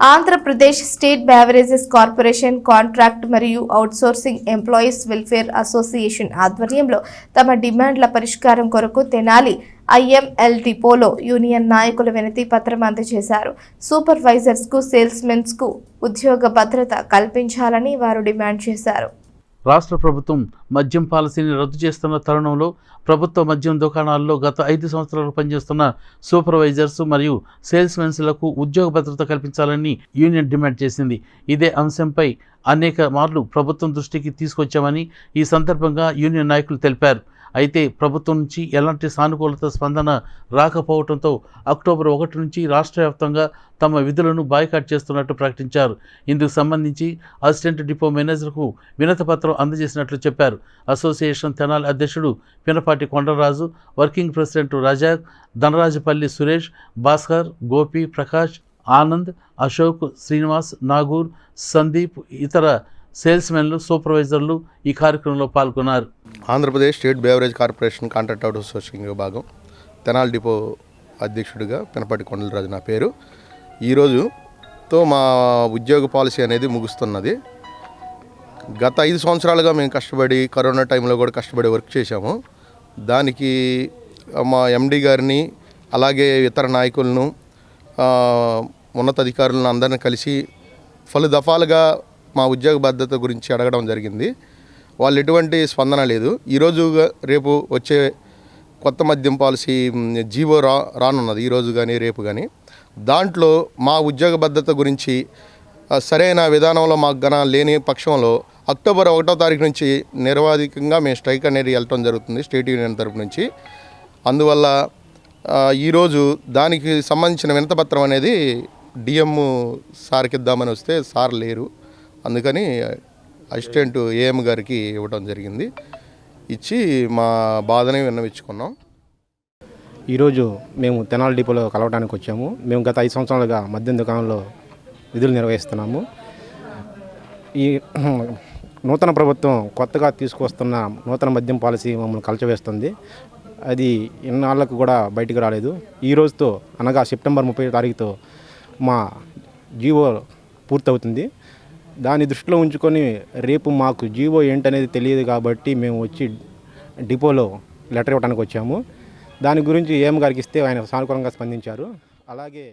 Andhra Pradesh state beverages corporation contract మరియు outsourcing employees welfare association ఆధ్వర్యంలో తమ డిమాండ్ల పరిష్కారం కొరకు తెనాలి ఐఎంఎల్ డిపోలో యూనియన్ నాయకులు వినతి పత్రం అందజేశారు. సూపర్వైజర్స్కు సేల్స్మెన్స్కు ఉద్యోగ భద్రత కల్పించాలని వారు డిమాండ్ చేశారు. రాష్ట్ర ప్రభుత్వం మద్యం పాలసీని రద్దు చేస్తున్న తరుణంలో ప్రభుత్వ మద్యం దుకాణాల్లో గత ఐదు సంవత్సరాలు పనిచేస్తున్న సూపర్వైజర్స్ మరియు సేల్స్మెన్స్లకు ఉద్యోగ భద్రత కల్పించాలని యూనియన్ డిమాండ్ చేసింది. ఇదే అంశంపై అనేక మార్లు ప్రభుత్వం దృష్టికి తీసుకొచ్చామని ఈ సందర్భంగా యూనియన్ నాయకులు తెలిపారు. అయితే ప్రభుత్వం నుంచి ఎలాంటి సానుకూలత స్పందన రాకపోవడంతో అక్టోబర్ ఒకటి నుంచి రాష్ట్ర వ్యాప్తంగా తమ విధులను బాయ్కాట్ చేస్తున్నట్టు ప్రకటించారు. ఇందుకు సంబంధించి అసిస్టెంట్ డిపో మేనేజర్కు వినతిపత్రం అందజేసినట్లు చెప్పారు. అసోసియేషన్ తెనాలి అధ్యక్షుడు పినపాటి కొండరాజు వర్కింగ్ ప్రెసిడెంట్ రజాక్ ధనరాజపల్లి సురేష్ భాస్కర్ గోపి ప్రకాష్ ఆనంద్ అశోక్ శ్రీనివాస్ నాగూర్ సందీప్ ఇతర సేల్స్మెన్లు సూపర్వైజర్లు ఈ కార్యక్రమంలో పాల్గొన్నారు. Andhra Pradesh state beverage corporation contract outsourcing విభాగం తెనాలి డిపో అధ్యక్షుడిగా పినపాటి కొండలరాజు నా పేరు. ఈరోజుతో మా ఉద్యోగ పాలసీ అనేది ముగుస్తున్నది. గత ఐదు సంవత్సరాలుగా మేము కష్టపడి కరోనా టైంలో కూడా కష్టపడి వర్క్ చేశాము. దానికి మా ఎండి గారిని అలాగే ఇతర నాయకులను ఉన్నతాధికారులను అందరిని కలిసి పలు దఫాలుగా మా ఉద్యోగ భద్రత గురించి అడగడం జరిగింది. వాళ్ళు ఎటువంటి స్పందన లేదు. ఈరోజు రేపు వచ్చే కొత్త మద్యం పాలసీ జీవో రా రానున్నది. ఈరోజు కానీ రేపు కానీ దాంట్లో మా ఉద్యోగ భద్రత గురించి సరైన విధానంలో మాకు గన లేని పక్షంలో అక్టోబర్ ఒకటో తారీఖు నుంచి నిరవాధికంగా మేము స్ట్రైక్ అనేది వెళ్ళటం జరుగుతుంది స్టేట్ యూనియన్ తరపు నుంచి. అందువల్ల ఈరోజు దానికి సంబంధించిన వినతపత్రం అనేది డిఎం సార్కి ఇద్దామని వస్తే సార్ లేరు. అందుకని అసిస్టెంట్ ఏఎం గారికి ఇవ్వడం జరిగింది. ఇచ్చి మా బాధని విన్నవించుకున్నాం. ఈరోజు మేము తెనాలి డిపోలో కలవడానికి వచ్చాము. మేము గత ఐదు సంవత్సరాలుగా మద్యం దుకాణంలో విధులు నిర్వహిస్తున్నాము. ఈ నూతన ప్రభుత్వం కొత్తగా తీసుకొస్తున్న నూతన మద్యం పాలసీ మమ్మల్ని కలచవేస్తుంది. అది ఇన్నాళ్ళకు కూడా బయటికి రాలేదు. ఈ రోజుతో అనగా సెప్టెంబర్ ముప్పై తారీఖుతో మా జీవో పూర్తవుతుంది. దాన్ని దృష్టిలో ఉంచుకొని రేపు మాకు జీవో ఏంటనేది తెలియదు కాబట్టి మేము వచ్చి డిపోలో లెటర్ ఇవ్వడానికి వచ్చాము. దాని గురించి ఏం గారికి ఇస్తే ఆయన సానుకూలంగా స్పందించారు. అలాగే